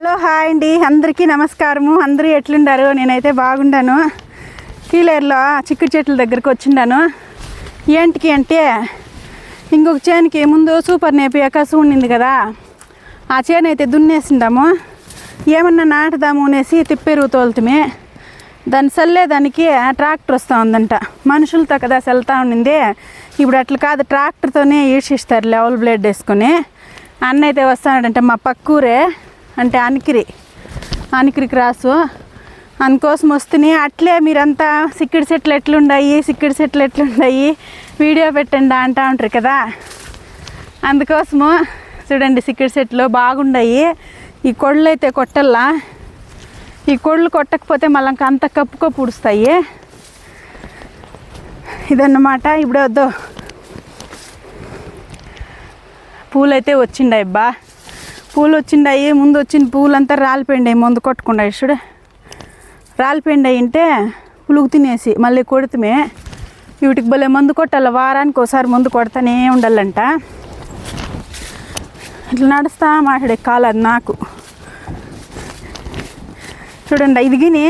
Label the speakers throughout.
Speaker 1: Hello hi అండి. అందరికీ నమస్కారము. అందరూ ఎట్లుండారు? నేనైతే బాగుండాను. కీలేరులో చిక్కుడు చెట్ల దగ్గరికి వచ్చిండాను. ఏంటికి అంటే ఇంకొక చేనుకి ముందు సూపర్ నేపియాక ఉండింది కదా. ఆ చేను అయితే దున్నేసిండాము. ఏమన్నా నాటుదాము అనేసి తిప్పెరుగు తోలుతుమే. దాన్ని చల్లేదానికి ట్రాక్టర్ వస్తూ ఉందంట. మనుషులతో కదా చల్లుతూ ఉండింది. ఇప్పుడు అట్లా కాదు ట్రాక్టర్తోనే ఈడ్చిస్తారు లెవెల్ బ్లేడ్ వేసుకొని. అన్న అయితే వస్తాడంటే మా పక్కూరే. అంటే అనికిరి. అనికిరి క్రాసు అందుకోసం వస్తున్నాయి అట్లే మీరంతా సిక్కిడి చెట్లు ఎట్లుండాయి సిక్కిడి చెట్లు ఎట్లుండాయి వీడియో పెట్టండి అంటా ఉంటారు కదా. అందుకోసము చూడండి సిక్కిడి చెట్లు బాగుండాయి. ఈ కొళ్ళు అయితే కొట్టల్లా. ఈ కొళ్ళు కొట్టకపోతే మళ్ళీ ఇంకా అంత కప్పు కప్పు ఉడుస్తాయి ఇదన్నమాట ఇప్పుడు వద్దు పూలైతే వచ్చిండాయి పూలు వచ్చిండాయి ముందు వచ్చిన పూలంతా రాలిపోయిండాయి ముందు కొట్టకుండా చూడ. రాలిపోయిండయి అంటే పులుగు తినేసి మళ్ళీ కొడితే వీటికి భలే మందు కొట్టాలి వారానికి ఒకసారి మందు కొడతానే ఉండాలంట. ఇట్లా నడుస్తా మాట్లాడే కాలు నాకు. చూడండి ఇది గిని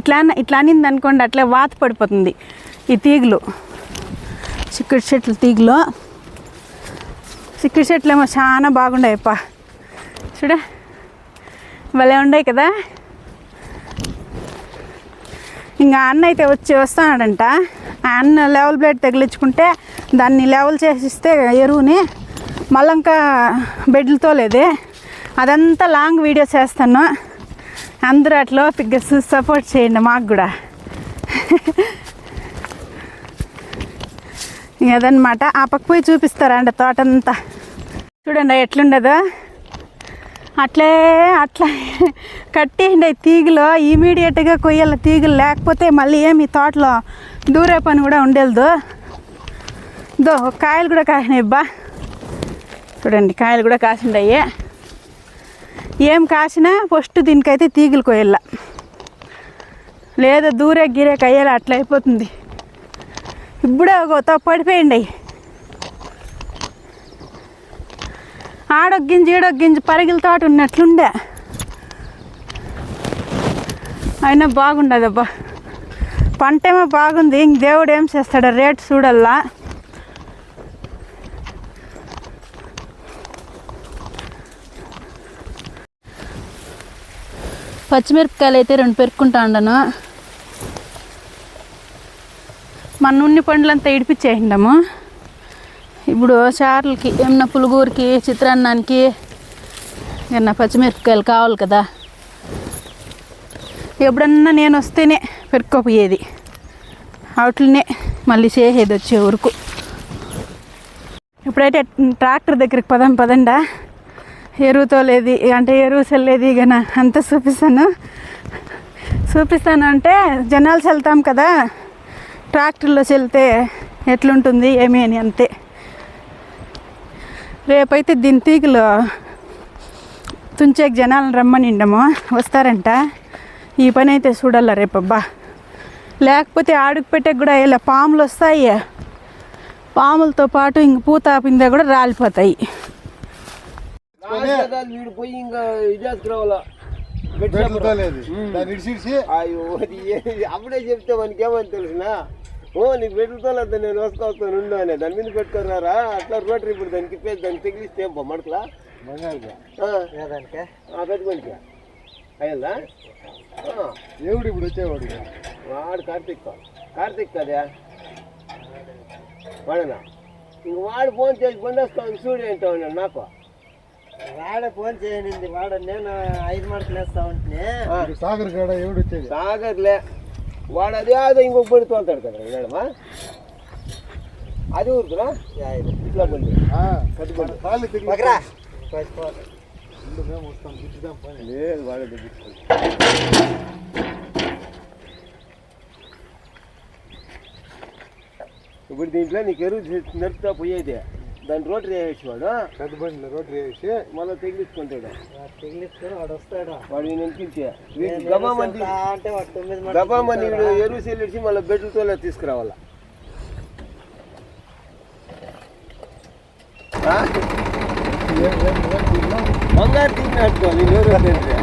Speaker 1: ఇట్లా ఇట్లా అనింది అనుకోండి అట్లే వాత పడిపోతుంది ఈ తీగలు. చిక్కుడు చెట్ల తీగలు. చిక్కుడు చెట్లు ఏమో చాలా బాగుండాయప్ప. చూడ. భలే ఉన్నాయి కదా? ఇంకా అన్న అయితే వచ్చి వస్తాడంట. ఆ అన్న లెవెల్ ప్లేట్ తగిలించుకుంటే దాన్ని లెవెల్ చేసిస్తే ఎరువుని మళ్ళంకా ఇంకా బెడ్లతో లేదే. అదంతా లాంగ్ వీడియో చేస్తాను. అందరూ అట్లా పిగ్గ సపోర్ట్ చేయండి మాకు కూడా. ఏదన్నమాట అదనమాట ఆ పక్క పోయి చూపిస్తారండి తోటంతా. చూడండి ఎట్లుండదో. అట్లే అట్లా. కట్టేయండి తీగలు. ఇమీడియట్గా కొయ్యాల తీగలు. లేకపోతే మళ్ళీ ఏమి తోటలో దూరే పని కూడా ఉండేది దో కాయలు కూడా కాసినాయి బా చూడండి కాయలు కూడా కాసిండయి. ఏం కాసినా ఫస్ట్ దీనికైతే తీగలు కొయ్యాల. లేదా దూరే గిరే కయ్యాలి. అట్లా అయిపోతుంది. ఇప్పుడే ఒక తో పడిపోయింది ఆడొగ్గించి ఈడొగ్గించి పరిగిల తోట ఉన్నట్లుండే. అయినా బాగుండదబ్బా. పంట ఏమో బాగుంది ఇంక దేవుడు ఏం చేస్తాడో రేట్ చూడల్లా. పచ్చిమిరపకాయలు అయితే రెండు పెరుక్కుంటా ఉండను. మన నున్ని పండ్లంతా ఇడిపించేసిండము. ఇప్పుడు చార్లకి ఏమన్నా పులుగూరికి చిత్రాన్నానికి ఏమన్నా పచ్చిమిరపకాయలు కావాలి కదా. ఎప్పుడన్నా నేను వస్తేనే పెరుక్కోపోయేది వాటినే మళ్ళీ చేసేది వచ్చే వరకు. ఇప్పుడైతే ట్రాక్టర్ దగ్గరికి పదం పదండా. ఎరువుతో లేదు అంటే ఎరువు చల్లేది గన అంతా చూపిస్తాను. చూపిస్తాను అంటే జనాలు చల్లుతాం కదా. ట్రాక్టర్లో చల్లితే ఎట్లుంటుంది ఏమి అని అంతే. రేపైతే దీని తీగలు తుంచేకి జనాలను రమ్మనిండము వస్తారంట. ఈ పని అయితే చూడాల రేపబ్బా లేకపోతే ఆడుకు పెట్టే కూడా ఇలా పాములు వస్తాయి? పాములతో పాటు ఇంక పూత పిందె కూడా రాలిపోతాయి.
Speaker 2: అప్పుడే చెప్తే మనకి ఏమని తెలిసిన? ఓ నీకు పెట్టుకోలేదు నేను వేసుకొస్తాను ఉండు అని. దాని మీద పెట్టుకున్నారా? అట్లా రోటరీ ఇప్పుడు దానికి ఇప్పేసి దాన్ని తెగిలిస్తే ఏం మడకలా? పెట్టుకోనికి అయ్యిందా?
Speaker 3: దేవుడు ఇప్పుడు వచ్చేవాడు
Speaker 2: వాడు కార్తీక్ కార్తీక్ కదా వాడనా? ఇంక వాడు ఫోన్ చేసి బండేస్తాను చూడు ఏంటో నాకు.
Speaker 4: వాడే ఫోన్ చేయనింది వాడు నేను ఐదు మార్కులు వేస్తా ఉంటే.
Speaker 2: ఆ,
Speaker 3: సాగర్ కాడ ఎవడు వచ్చేది?
Speaker 2: సాగర్లే. వాడు అదే అదే ఇంకొక బండి తోలుతాడు కదా మేడమా అది ఊరుకురా ఇట్లా బండి
Speaker 3: ఆ, కాళ్ళు తిరిగి
Speaker 4: పక్కరా
Speaker 3: ఉండు, మేము వస్తాం దిద్దుదాం పని
Speaker 2: లేదు వాడే తెప్పించుకోండి ఇప్పుడు దీంట్లో నీకు ఎరువు నడుపుతా పోయేది దాని రోటరీ వేసేవాడు
Speaker 3: పెద్ద బండిలో రోడ్డు వేసి
Speaker 2: మళ్ళీ తెగిలించుకుంటాడు
Speaker 4: తెగిలిసుకొని వాడు వస్తాడు?
Speaker 2: వాడు
Speaker 4: నేను
Speaker 2: గబా మంది
Speaker 4: వెళ్తా అంటే వాడు తొమ్మిది మంది
Speaker 2: గబా మంది వీడు ఎరువు చెల్లించి మళ్ళీ బెడ్లతో తీసుకురావాలా? బంగారు ఎవరు వద్దంటే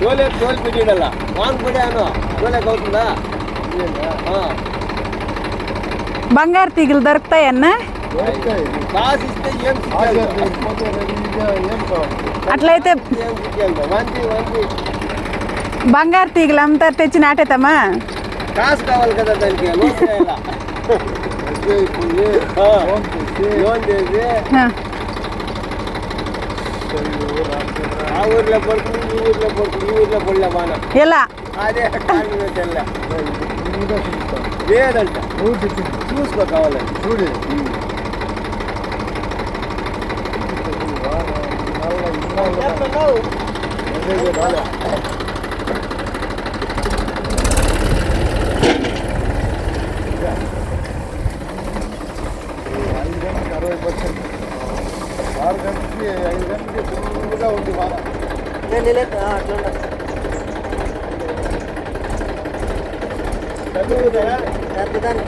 Speaker 2: తోలే తోలు పెట్టిడಲ್ಲ వాన్ పడాను తోలేక అవుతుందా? ఆ,
Speaker 1: బంగారు తీగలు దొరుకుతాయన్న
Speaker 3: దొరుకుతాయి.
Speaker 2: కాసు ఇస్తే ఏం
Speaker 3: ఆశ
Speaker 2: సిగ్గాలి
Speaker 3: లేకపోతే రెడీగా ఏం కావాలి
Speaker 1: అట్లయితే
Speaker 2: ఏం సిగ్గాలి వంతి వంతి
Speaker 1: బంగారు తీగలు అంతా తెచ్చి నాటేతామా
Speaker 2: కాసు కావాలి కదా దానికి లోన్ చేయాలా
Speaker 3: ఎస్బీఐ పోయి
Speaker 2: ఆ.
Speaker 3: ఫోన్ చేసి
Speaker 2: లోన్ చేసి
Speaker 1: ఆ,
Speaker 3: చెల్లు, రామచంద్ర,
Speaker 2: ఆ ఊర్లో పడుతుంది ఈ ఊర్లో పడుతుంది ఈ ఊర్లో పడలే బాణ
Speaker 1: ఎలా
Speaker 2: అదే కాళ్ళు తెల్ల
Speaker 3: నీ మీద చూపిస్తాను.
Speaker 2: లేదంట
Speaker 3: నువ్వు చెప్పింది
Speaker 2: చూసుకో కావాలండి
Speaker 3: చూడు. ఐదు గంటలకి అరవై పర్సెంట్ ఆరు గంటలకి ఐదు గంటలకి ఫుల్గా ఉంది బాగా
Speaker 4: నేను అట్లా டர்பு தான்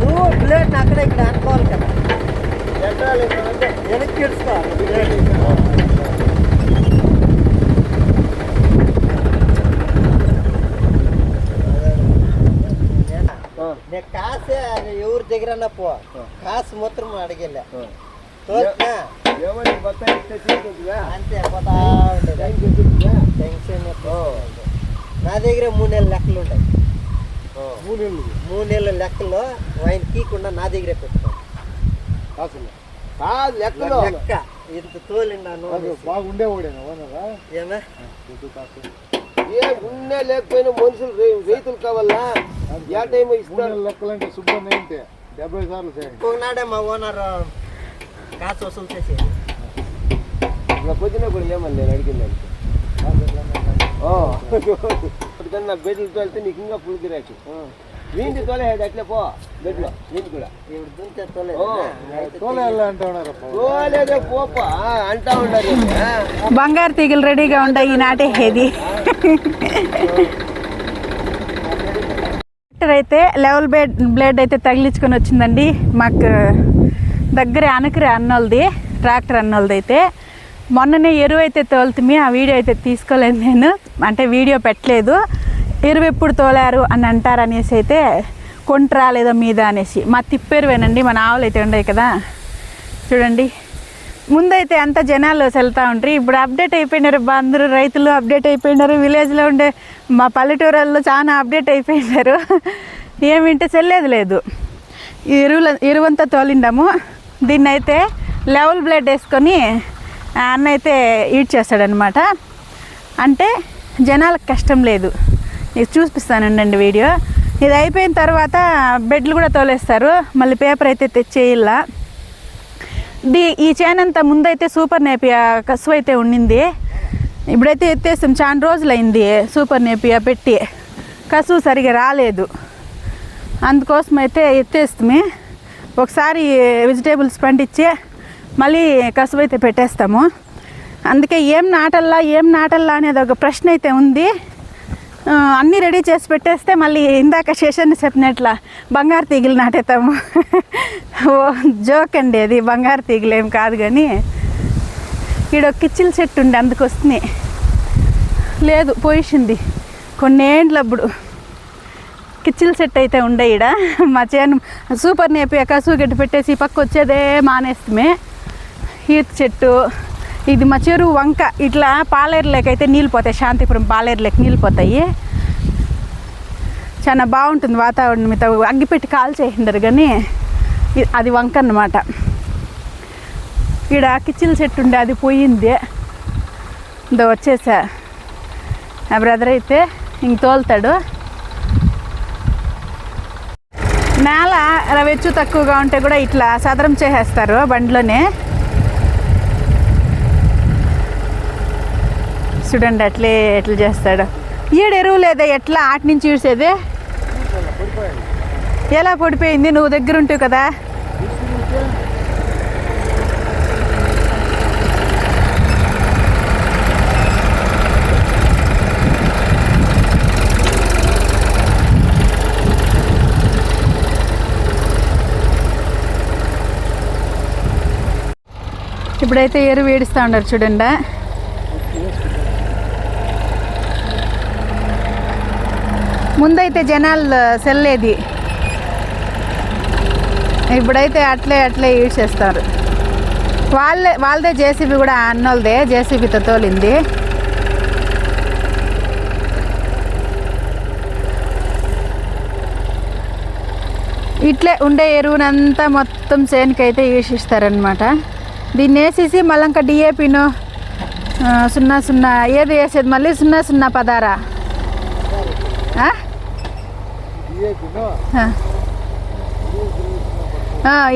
Speaker 4: ನೂರು
Speaker 2: ಪ್ಲೇಟ್
Speaker 4: ನಾಲ್ಕಡೆ ಇಲ್ಲಿ ಅನ್ಕೋಲ್ ಕಣ ಎಣ್ಣೆ ಎಲ್ಲಿ ಕೇಳಿಸ್ಕೊ దగ్గర పో. కాసు మాత్రం అంతే పోతా టెన్షన్ నా దగ్గర మూడు నెలల లెక్కలు ఉంటాయి
Speaker 3: మూడు నెలలు
Speaker 4: మూడు నెలల లెక్కలు ఆయన కీకుండా నా దగ్గరే పెట్టుకో.
Speaker 3: అసలు
Speaker 2: కాదు లెక్కలో
Speaker 4: లెక్క. ఇంత తోలిన్నాను
Speaker 3: అది బాగుండేవాడేనా ఓనరా?
Speaker 4: ఏమే?
Speaker 3: దుడ్డు కాసు?
Speaker 2: ఏ ఉన్నే లేకపోయినా మనుషులు రైతులు కావాలా? ఏ టైం
Speaker 3: నెలల లెక్కలంటే శుభ్రం ఏంటి డెబ్బై సార్లు చేయండి
Speaker 4: ఒకనాడే మా ఓనర్ కాసు వసూలు చేసి
Speaker 2: ఇలా పొద్దున కూడా ఏమని నేను అడిగిందంటే ఇప్పటికన్నా బెడ్లు తోలితే నీకు ఇంకా ఫుల్ గిరాకి వీంటి తోలేది అట్లే పో బెడ్లో వీంటి కూడా
Speaker 4: ఇప్పుడు దుంతే
Speaker 2: ఓ,
Speaker 4: తోలేదు
Speaker 3: తోలే అంటున్నారప్ప
Speaker 2: తోలేదే పోప అంటా ఉన్నారు
Speaker 1: బంగారు తీగలు రెడీగా ఉంటాయి నాటేది ట్రాక్టర్ అయితే లెవెల్ బ్లేడ్ బ్లేడ్ అయితే తగిలించుకొని వచ్చిందండి. మాకు దగ్గరే అనకరే అన్నోళ్ళది ట్రాక్టర్ అన్నోళ్ళది అయితే. మొన్ననే ఎరువు అయితే తోలుతుంది ఆ వీడియో అయితే తీసుకోలేదు నేను. అంటే వీడియో పెట్టలేదు. ఎరువు ఎప్పుడు తోలారు అని అంటారు అనేసి అయితే కొంట్రా లేదా మీద అనేసి. మా తిప్పెరువేనండి మన ఆవులు అయితే ఉన్నాయి కదా. చూడండి. ముందైతే అంత జనాలు వెళ్తూ ఉంటారు ఇప్పుడు అప్డేట్ అయిపోయినారు అందరూ రైతులు అప్డేట్ అయిపోయినారు విలేజ్లో ఉండే మా పల్లెటూరుల్లో చాలా అప్డేట్ అయిపోయినారు. ఏమింటే చెల్లేదు లేదు. ఎరువుల ఎరువంతా తోలిండాము. దీన్ని అయితే లెవెల్ బ్లేడ్ వేసుకొని అన్న అయితే ఈడ్ చేస్తాడనమాట అంటే జనాలకు కష్టం లేదు. ఇది చూపిస్తానండి వీడియో. ఇది అయిపోయిన తర్వాత బెడ్లు కూడా తోలేస్తారు. మళ్ళీ పేపర్ అయితే తెచ్చేయాల దీ ఈ చేను అంతా ముందైతే సూపర్ నేపియా కసువు అయితే ఉండింది. ఇప్పుడైతే ఎత్తేస్తాం. చాలా రోజులైంది సూపర్ నేపియా పెట్టి. కసువు సరిగా రాలేదు. అందుకోసం అయితే ఎత్తేస్తామే ఒకసారి వెజిటేబుల్స్ పండించి మళ్ళీ కసువు అయితే పెట్టేస్తాము. అందుకే ఏం నాటల్లా ఏం నాటల్లా అనేది ఒక ప్రశ్న అయితే ఉంది. అన్నీ రెడీ చేసి పెట్టేస్తే మళ్ళీ ఇందాక శేషాన్ని చెప్పినట్ల బంగారు తీగలు నాటేతాము. ఓ జోక్ అండి అది బంగారు తీగలు ఏం కాదు కానీ ఈడ ఒక కిచ్చిల చెట్టు ఉండి అందుకు వస్తుంది. లేదు పోయిసింది. కొన్నేండ్లు అప్పుడు కిచ్చిల సెట్ అయితే ఉండే ఈడ. మా చేను సూపర్ నేపి కసువు గడ్డి పెట్టేసి పక్క వచ్చేదే మానేస్తమే. ఈత చెట్టు ఇది మా చెరువు వంక. ఇట్లా పాలేరులేకైతే నీళ్ళు పోతాయి. శాంతిపురం పాలేరులేక నీళ్ళు పోతాయి. చాలా బాగుంటుంది వాతావరణం. మీద అగ్గిపెట్టి కాల్ చేసిండరు కానీ అది వంక అన్నమాట. ఈడ కిచ్చిల చెట్టు ఉండే అది పోయింది. ఇందో వచ్చేసా. నా బ్రదర్ అయితే ఇంక తోలుతాడు. నేల రవెచ్చు తక్కువగా ఉంటే కూడా ఇట్లా సదరం చేసేస్తారు బండిలోనే. చూడండి అట్లే ఎట్లా చేస్తాడు. ఈడ ఎరువు లేదా ఎట్లా ఆటి నుంచి చూసేది ఎలా పడిపోయింది? నువ్వు దగ్గర ఉంటావు కదా. ఇప్పుడైతే ఎరువు ఏడుస్తూ ఉండరు చూడండి. ముందైతే జనాలు సెల్లేది. ఇప్పుడైతే అట్లే అట్లే యూజ్ చేస్తారు. వాళ్ళే వాళ్ళదే జేసీబీ కూడా అన్నోళ్ళదే జేసీబీతో తోలింది. ఇట్లే ఉండే ఎరువునంతా మొత్తం చేనుకైతే వేసిస్తారనమాట దీన్ని వేసేసి మళ్ళీ ఇంకా డిఏపిను సున్నా సున్నా ఏది వేసేది మళ్ళీ సున్నా సున్నా పదారా?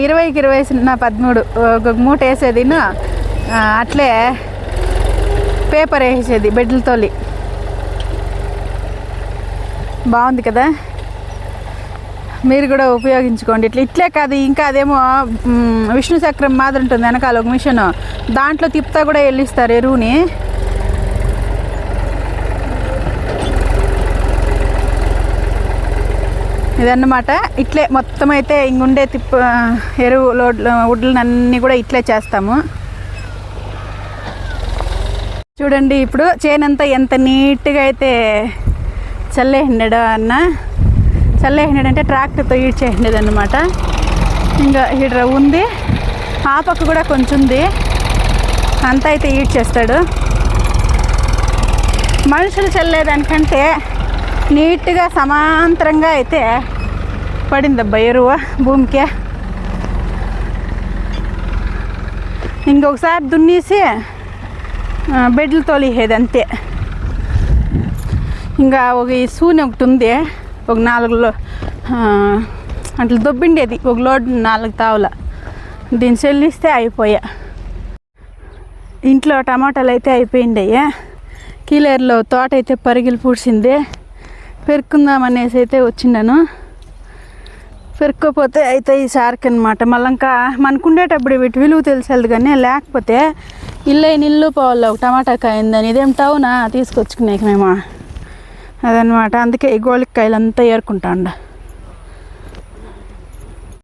Speaker 1: ఇరవైకి ఇరవై సున్నా పదమూడు. ఒక మూట వేసేది అట్లే పేపర్ వేసేది బెడ్లతోలి బాగుంది కదా? మీరు కూడా ఉపయోగించుకోండి. ఇట్లా ఇట్లే కాదు ఇంకా అదేమో విష్ణు చక్రం మాదిరి ఉంటుంది వెనకాల ఒక మిషన్. దాంట్లో తిప్పుతా కూడా వెళ్ళిస్తారు ఎరువుని. ఇదన్నమాట. ఇట్లే మొత్తం అయితే ఇంగుండే తిప్ప ఎరువు లోడ్ అన్నీ కూడా ఇట్లే చేస్తాము. చూడండి ఇప్పుడు చేనంతా ఎంత నీట్గా అయితే చల్లేసిండాడు అన్న. చల్లేసిండాడు అంటే ట్రాక్టర్తో ఈడ్చేసిండేది అనమాట ఇంకా ఈడ ఉంది. ఆ పక్క కూడా కొంచెం ఉంది అంతా అయితే ఈడ్చేస్తాడు. మనుషులు చల్లేదానికంటే నీట్గా సమాంతరంగా అయితే పడిందబ్బా ఎరువు భూమికి. ఇంకొకసారి దున్నేసి బెడ్లు తోలిహేది అంతే. ఇంకా ఒక ఈ సూనె ఒకటి ఉంది ఒక నాలుగు అట్లా దొబ్బిండేది ఒక లోడ్ నాలుగు తావుల. దీన్ని చెల్లిస్తే అయిపోయా. ఇంట్లో టమాటాలు అయితే అయిపోయిండయ్యా. కీలేరులో తోట అయితే పరిగిలు పూడ్చింది. పెరుక్కుందాం అనేసి అయితే వచ్చిండాను. పెరుక్కోపోతే అయితే ఈ సార్కి అనమాట మళ్ళీ ఇంకా మనకుండేటప్పుడు వీటి విలువ తెలిసేది కానీ లేకపోతే ఇల్లు అయిన ఇల్లు పోవాలి. ఒక టమాటా కాయిందని ఇదేం టౌనా? తీసుకొచ్చుకునేకి మేము. అదనమాట అందుకే ఈ గోళికాయలు అంతా ఏరుకుంటా ఉండ